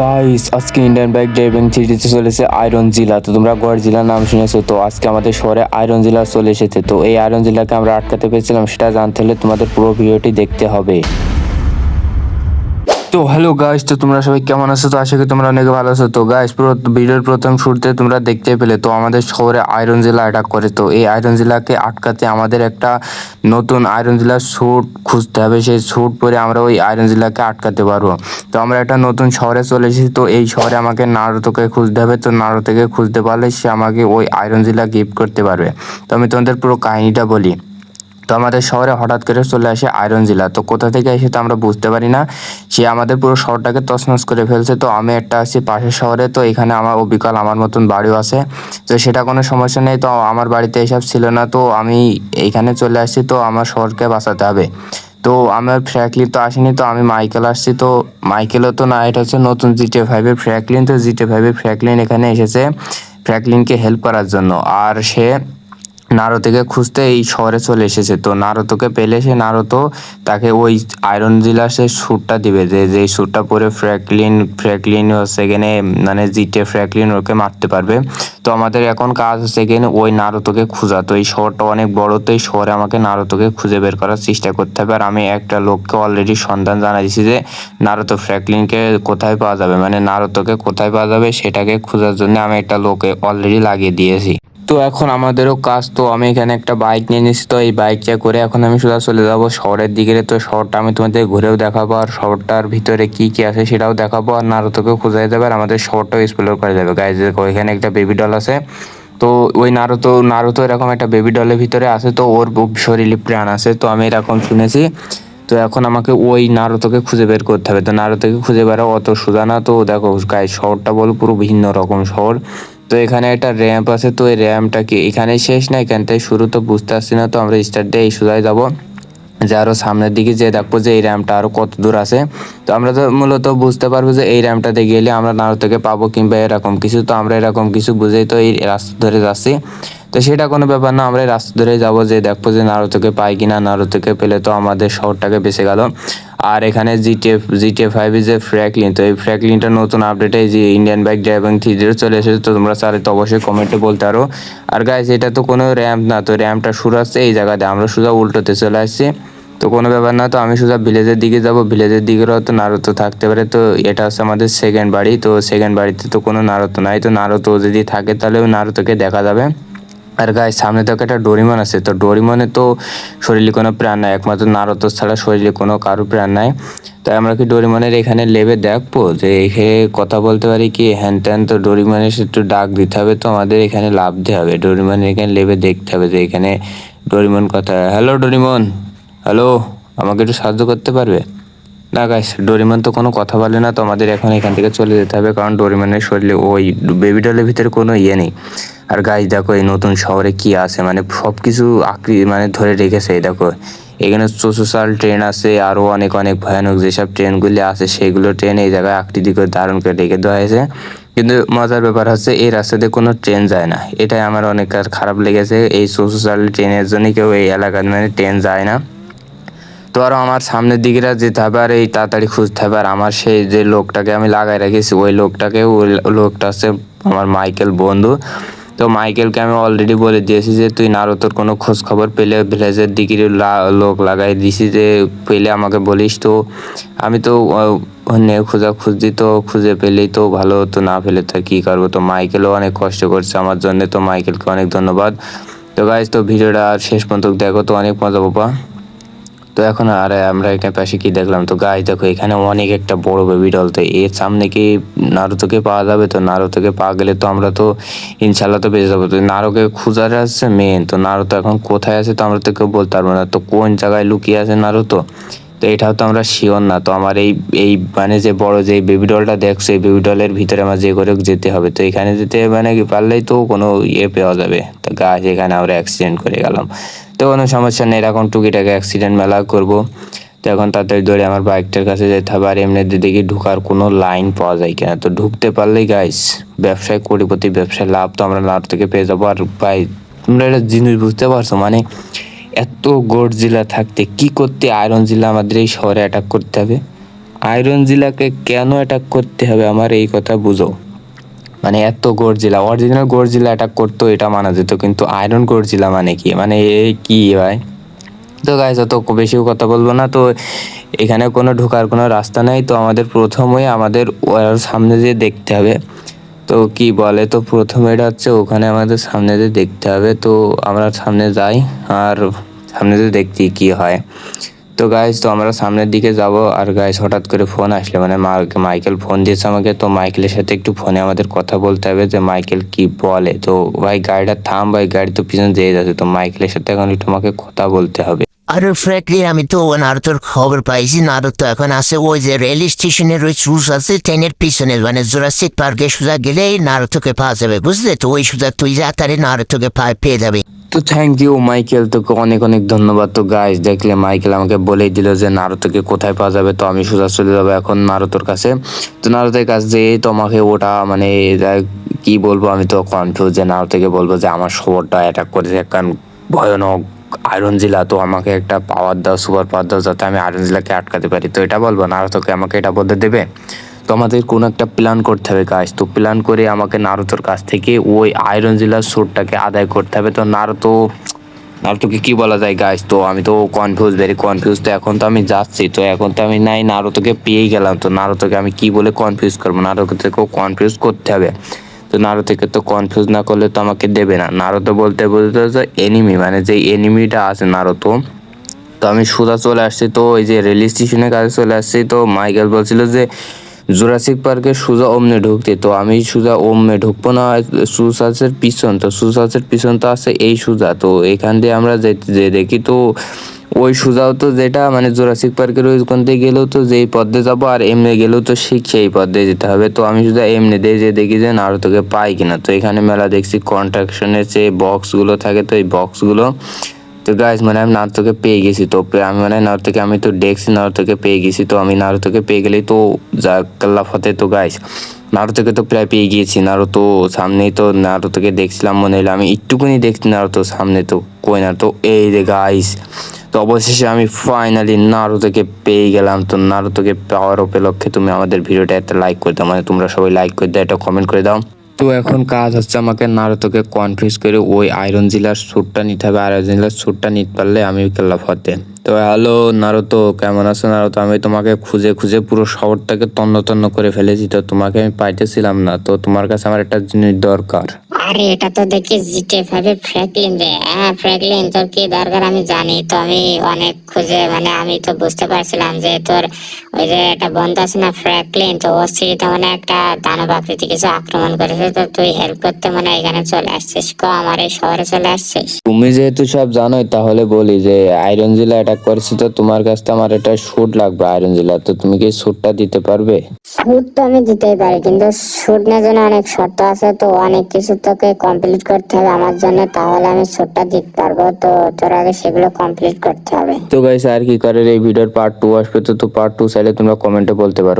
Guys আজকে Indian bike driving চলে চলেছে আয়রন জেলা তো তোমরা গড় জেলার নাম শুনেছো, তো আজকে আমাদের শহরে আয়রন জেলা চলে এসেছে। তো এই আয়রন জেলাকে আমরা আটকাতে পেরেছিলাম, সেটা জানতে হলে তোমাদের পুরো ভিডিওটি দেখতে হবে। তো হ্যালো গাইস তো তোমরা সবাই কেমন আছো? তো আশা করি তোমরা অনেক ভালো আছো। তো গাইস পুরো ভিডিওর প্রথম শুরুতে তোমরা দেখতে পেলে, তো আমাদের শহরে আয়রন জেলা অ্যাটাক করে। তো এই আয়রন জেলাকে আটকাতে আমাদের একটা নতুন আয়রন জেলার স্যুট খুঁজতে হবে। সেই স্যুট পরে আমরা ওই আয়রন জেলাকে আটকাতে পারব। তো আমরা একটা নতুন শহরে চলে এসেছি। তো এই শহরে আমাকে নারুতোকে খুঁজতে হবে। তো নারুতোকে খুঁজতে পারলে সে আমাকে ওই আয়রন জেলা গিফট করতে পারবে। তো আমি তোমাদের পুরো কাহিনীটা বলি। তো আমাদের শহরে হঠাৎ করে চলে আসে আয়রন জেলা। তো কোথা থেকে এসে তো আমরা বুঝতে পারি না, সে আমাদের পুরো শহরটাকে তছনছ করে ফেলছে। তো আমি একটা আছি পাশের শহরে, তো এখানে আমার অবিকল আমার মতন বাড়িও আছে। তো সেটা কোনো সমস্যা নেই, তো আমার বাড়িতে এসব ছিল না, তো আমি এইখানে চলে আসছি, তো আমার শহরকে বাঁচাতে হবে। তো আমার ফ্র্যাকলিন তো আসেনি, তো আমি মাইকেল আসছি, তো মাইকেলও তো না, এটা হচ্ছে নতুন জিটে ফাইভের ফ্র্যাকলিন তো জিটে ফাইভের ফ্র্যাকলিন এখানে এসেছে ফ্র্যাকলিনকে হেল্প করার জন্য। আর সে নারোতেকে খুঁজতে এই শহরে চলে এসেছে। তো নারতকে পেলে সে নারোতো তাকে ওই আয়রন সে স্যুটটা দিবে। যে যে স্যুটটা পরে ফ্র্যাকলিন ফ্র্যাকলিন হচ্ছে এখানে মানে জিটে ফ্র্যাকলিন ওকে মারতে পারবে। তো আমাদের এখন কাজ হচ্ছে এখানে ওই নারতকে খোঁজা। তো এই শহরটা অনেক বড়, তো এই শহরে আমাকে নারতকে খুঁজে বের করার চেষ্টা করতে হবে। আর আমি একটা লোককে অলরেডি সন্ধান জানা দিয়েছি যে নারোতো ফ্র্যাকলিনকে কোথায় পাওয়া যাবে? মানে নারতকে কোথায় পাওয়া যাবে সেটাকে খোঁজার জন্য আমি একটা লোকে অলরেডি লাগিয়ে দিয়েছি। তো এখন আমাদেরও কাজ, তো আমি এখানে একটা বাইক নিয়ে নিয়েছি তো এই বাইকটা করে এখন আমি সোজা চলে যাব শহরের দিকে তো শহরটা আমি তোমাদের ঘুরেও দেখাবো, আর শহরটার ভিতরে কি কি আছে সেটাও দেখাবো, আর নারুতোকেও খোঁজা যাবে আর আমাদের শহরটাও এক্সপ্লোর করা যাবে গাইজ এখানে একটা বেবি ডল আছে। তো ওই নারুতো নারুতো এরকম একটা বেবি ডলের ভিতরে আছে, তো ওর শরীরে প্রাণ আছে, তো আমি এরকম শুনেছি। তো এখন আমাকে ওই নারুতোকে খুঁজে বের করতে হবে। তো নারুতোকে খুঁজে বেরো অত সোজা না, তো দেখো গায়ে শহরটা বলো পুরো ভিন্ন রকম শহর। তো এখানে একটা র্যাম্প আছে, তো এই র্যাম্পটা কি এখানে শেষ না? এখান থেকে শুরু তো বুঝতে পারছি না, তো আমরা স্টার্ট দিয়ে এই সোজায় যাব। যে আরও সামনের দিকে যেয়ে দেখব যে এই র্যামটা আরও কত দূর আছে। তো আমরা তো মূলত বুঝতে পারব যে এই র্যামটাতে গেলে আমরা নারো থেকে পাবো কিংবা এরকম কিছু। তো আমরা এরকম কিছু বুঝেই তো এই রাস্তা ধরে যাচ্ছি। তো সেটা কোনো ব্যাপার না, আমরা রাস্তা ধরে যাব যে দেখব যে নারো থেকে পাই কিনা। নারো থেকে পেলে তো আমাদের শহরটাকে বেঁচে গেল। আর এখানে জিটিএফ জিটিএফ ফাইভ যে ফ্র্যাকলিন তো এই ফ্র্যাকলিনটা নতুন আপডেটে যে Indian bike driving three zero চলে এসেছে, তো তোমরা চাইলে তো অবশ্যই কমেন্টে বলতে পারো। আর গাইজ এটা তো কোনো র্যাম্প না, তো র্যাম্পটা শুরু আসছে এই জায়গাতে। আমরা সোজা উল্টোতে চলে আসছি। তো কোনো ব্যাপার না, তো আমি সোজা ভিলেজের দিকে যাব। ভিলেজের দিকেও তো নারতো থাকতে পারে, তো এটা হচ্ছে আমাদের সেকেন্ড বাড়ি। তো সেকেন্ড বাড়িতে তো কোনো নারতো নাই, তো নারতো যদি থাকে তাহলে নারতোকে দেখা যাবে। আর গায়ে সামনে তো একটা ডোরিমন আছে, তো ডোরিমনে তো শরীরে কোনো প্রাণ নাই, একমাত্র নারত ছাড়া শরীরে কোনো কারও প্রাণ নাই। তাই আমরা কি ডোরিমনের এখানে লেবে দেখব? যে এখানে কথা বলতে পারি কি, হ্যান ত্যান, তো ডোরিমনের একটু ডাক দিতে হবে, তো আমাদের এখানে লাভ দিতে হবে। ডোরিমনের এখানে লেবে দেখতে হবে যে এখানে ডোরিমন কথা হ্যালো ডোরিমন হ্যালো আমাকে একটু সাহায্য করতে পারবে? না গাইস ডোরিমন তো কোনো কথা বলে না, তো আমাদের এখন এখান থেকে চলে যেতে হবে, কারণ ডোরিমনের শরীরে ওই বেবি ডলের ভিতরে কোনো ইয়ে নেই। আর গাইস দেখো এই নতুন শহরে কি আছে মানে সব কিছু আকৃ মানে ধরে রেখেছে, এই দেখো। এখানে সোশ্যাল ট্রেন আছে আরও অনেক অনেক ভয়ানক যেসব ট্রেনগুলি আছে, সেগুলো ট্রেন এই জায়গায় আকৃতি করে দারুণ করে রেখে দেওয়া হয়েছে। কিন্তু মজার ব্যাপার হচ্ছে, এই রাস্তাতে কোনো ট্রেন যায় না। এটাই আমার অনেক খারাপ লেগেছে, এই সোশ্যাল ট্রেনের জন্য কেউ এই এলাকার মানে ট্রেন যায় না। তো আরও আমার সামনের দিকে যেতে হবে, আর এই তাড়াতাড়ি খুঁজতে হবে। আর আমার সেই যে লোকটাকে আমি লাগাই রেখেছি, ওই লোকটাকে, ওই লোকটা হচ্ছে আমার মাইকেল বন্ধু। তো মাইকেলকে আমি অলরেডি বলে দিয়েছি যে, তুই নারতর কোনো খোঁজ খবর পেলে ভিলেজের দিকে লোক লাগাই দিছি যে, পেলে আমাকে বলিস তো। আমি তো অন্য খোঁজা খুঁজছি তো, খুঁজে পেলেই তো ভালো হতো, না পেলে তো কী করব? তো মাইকেলও অনেক কষ্ট করছে আমার জন্য, তো মাইকেলকে অনেক ধন্যবাদ। তো গাইজ তো ভিডিওটা শেষ পর্যন্ত দেখো, তো অনেক মজা পাবা। তো এখন আর আমরা এখানে পাশে কি দেখলাম? তো গাছ দেখো, এখানে অনেক একটা বড় বেবি ডল তো এর সামনে কি নারুতোকে পাওয়া যাবে? তো নারুতোকে পাওয়া গেলে তো আমরা তো ইনশাল্লাহ তো বেঁচে যাব। তো নারুকে খুঁজার আসছে মেন তো নারুতো এখন কোথায় আছে তো আমরা তো কেউ বলতে পারব না। তো কোন জায়গায় লুকিয়ে আছে নারু তো এটাও তো আমরা শিওর না। তো আমার এই এই মানে যে বড় যে বেবি ডলটা দেখছ এই বেবি ডলের ভিতরে আমার যে করে যেতে হবে। তো এখানে যেতে মানে কি, পারলেই তো কোনো ইয়ে পাওয়া যাবে। তো গাছ এখানে আমরা অ্যাক্সিডেন্ট করে গেলাম। তো কোনো সমস্যা নেই এরকম টুকিটাকে অ্যাক্সিডেন্ট মেলা করব। তো এখন তাড়াতাড়ি ধরে আমার বাইকটার কাছে যেতে হবে, আর এমনিতে দেখি ঢুকার কোনো লাইন পাওয়া যায় কিনা। তো ঢুকতে পারলেই গাইস ব্যবসায় কোটিপতি, ব্যবসায় লাভ তো আমরা লাভ থেকে পেয়ে যাব। আর ভাই, তোমরা একটা জিনিস বুঝতে পারছ? মানে এত গোড জেলা থাকতে কি করতে আয়রন জেলা আমাদের এই শহরে অ্যাটাক করতে হবে? আয়রন জেলাকে কেন অ্যাটাক করতে হবে আমার এই কথা বুঝো। মানে এত গর্জিলা অরিজিনাল গর্জিলা অ্যাটাক করতো, এটা মানা যেত, কিন্তু আয়রন গর্জিলা মানে কি? মানে এ কি ভাই? তো গাইজ অত বেশি কথা বলব না, তো এখানে কোনো ঢোকার কোনো রাস্তা নেই, তো আমাদের প্রথমে আমাদের সামনে দিয়ে দেখতে হবে। তো কি বলে? তো প্রথমে এটা হচ্ছে ওখানে আমাদের সামনে দিয়ে দেখতে হবে, তো আমরা সামনে যাই, আর সামনে তো দেখছি কি হয়। তো গাইজ তো আমরা সামনের দিকে যাব আর গাইজ হঠাৎ করে ফোন আসলে মানে মাইকেল ফোন দিয়েছে আমাকে, তো মাইকেলের সাথে একটু ফোনে আমাদের কথা বলতে হবে যে মাইকেল কি বলে। তো ভাই, গাড়িটা থাম ভাই, গাড়ি তো পিছনে যেয়ে যাচ্ছে, তো মাইকেলের সাথে এখন একটু আমাকে কথা বলতে হবে। আরে ফ্র্যাঙ্কলি আমি তো নারুতোর খবর পাইছি নারুতো এখন আছে ওই যে রেল স্টেশনের ওই চুজ আছে ট্রেনের পিছনে মানে জোরাসিক পার্কে সোজা গেলেই নারুতোকে পাওয়া যাবে, বুঝলে? তো ওই সোজা তুই যা তারে নারুতোকে পেয়ে যাবে। তো থ্যাংক ইউ মাইকেল তোকে অনেক অনেক ধন্যবাদ। তো গাইজ দেখলে মাইকেল আমাকে বলেই দিল যে নারুতোকে কোথায় পাওয়া যাবে, তো আমি সোজা চলে যাব এখন নারুতোর কাছে। তো নারুতোর কাছে যেয়ে তো আমাকে ওটা মানে যা- কি বলব, আমি তো কনফিউজ যে নারুতোকে বলব যে আমার শহরটা অ্যাটাক করেছে, কারণ ভয়ানক আয়রন জেলা তো আমাকে একটা পাওয়ার দাও সুপার পাওয়ার দাও, যাতে আমি আয়রন জেলাকে আটকাতে পারি। তো এটা বলব, নারুতোকে আমাকে এটা বলতে দেবে? তো আমাদের কোনো একটা প্ল্যান করতে হবে কাজ তো প্ল্যান করে আমাকে নারুতোর কাছ থেকে ওই আয়রন জেলার সুরটাকে আদায় করতে হবে। তো নারুতো, নারুতোকে কি বলা যায় গাইস তো আমি তো কনফিউজ ভেরি কনফিউজ তো এখন তো আমি যাচ্ছি, তো এখন তো আমি নাই, নারুতোকে পেয়েই গেলাম। তো নারুতোকে আমি কি বলে কনফিউজ করব? নারুতোকেও কনফিউজ করতে হবে। তো নারুতোকে তো কনফিউজ না করলে তো আমাকে দেবে না। নারুতো বলতে বলতে যে এনিমি মানে যে এনিমিটা আছে নারুতো, তো আমি সোজা চলে আসছি। তো ওই যে রেল স্টেশনের কাছে চলে আসছি। তো মাইকেল বলছিল যে জুরাসিক পার্কে সোজা ওমনে ঢুকতে, তো আমি সোজা ওমনে ঢুকবো না সুসাসের পিছন, তো সুসাসের পিছন তো আছে এই সুজা, তো এখান দিয়ে আমরা যে যে দেখি, তো ওই সুজাও তো যেটা মানে জোরাসিক পার্কের ওইখান দিয়ে গেলেও তো যেই পথে যাব, আর এমনি গেলেও তো ঠিক সেই পথ দিয়ে যেতে হবে, তো আমি শুধু এমনি দিয়ে যে দেখি যে নারুতোকে পাই কিনা, তো এখানে মেলা দেখছি কন্ট্রাকশনের যে বক্সগুলো থাকে, তো এই বক্সগুলো তো গাইজ মানে আমি নারুতোকে পেয়ে গেছি তো আমি মানে নারুতোকে, আমি তো দেখছি নারুতোকে পেয়ে গেছি তো, আমি নারুতোকে পেয়ে গেলেই তো যা কাল্লা ফতে তো গাইজ নারুতোকে তো প্রায় পেয়ে গিয়েছি, নারুতো সামনেই তো নারুতোকে দেখছিলাম মনে হলো আমি একটুকুনি দেখছি নারুতো সামনে তো, কই না তো, এই রে গাইজ তো অবশেষে আমি ফাইনালি নারুতোকে পেয়ে গেলাম তো, নারুতোকে পাওয়ার উপলক্ষে তুমি আমাদের ভিডিওটা একটা লাইক করে দাও মানে তোমরা সবাই লাইক করে দাও, একটা কমেন্ট করে দাও। তো এখন কাজ হচ্ছে আমাকে নারুতোকে কনফিউজ করে ওই আয়রন জিলার স্যুটটা নিতে হবে আয়রন জিলার স্যুটটা নিতে পারলে আমি কেল্লা ফতে তো হ্যালো নারুতো কেমন আছো নারুতো? আমি তোমাকে খুঁজে খুঁজে পুরো শহরটাকে তন্ন তন্ন করে ফেলেছি তো তোমাকে আমি পাইতেছিলাম না তো তোমার কাছে আমার একটা জিনিস দরকার। আরে এটা তো দেখি জিটে ফাইভে ফ্র্যাঙ্কলিন রে। হ্যাঁ ফ্র্যাঙ্কলিন তোর কি দরকার আমি জানি তো আমি অনেক খুঁজে মানে আমি তো বুঝতে পারছিলাম যে তোর ওই যে একটা বন্ধু আছে না ফ্র্যাঙ্কলিন তো ওর স্ত্রীতে মানে একটা দানব আকৃতি কিছু আক্রমণ করেছে তো তুই হেল্প করতে মানে এখানে চলে আসছিস। কো আমার এই শহরে চলে আসছিস? তুমি যেহেতু সব জানোই তাহলে বলি যে আয়রন জেলা অ্যাটাক করেছে তো তোমার কাছ থেকে আমার একটা শুট লাগবে আয়রন জেলা তো তুমি কি শুটটা দিতে পারবে? শুট তো আমি দিতেই পারি কিন্তু শুট না জন্য অনেক শর্ত আছে তো অনেক কিছু তোকে কমপ্লিট করতে হবে আমার জন্য তাহলে আমি শুটটা দিতে পারব তো তোর আগে সেগুলো কমপ্লিট করতে হবে। তো গাইস আর কি করে এই ভিডিওর পার্ট টু আসবে তো তো পার্ট টু চাইলে তোমরা কমেন্টে বলতে পারো।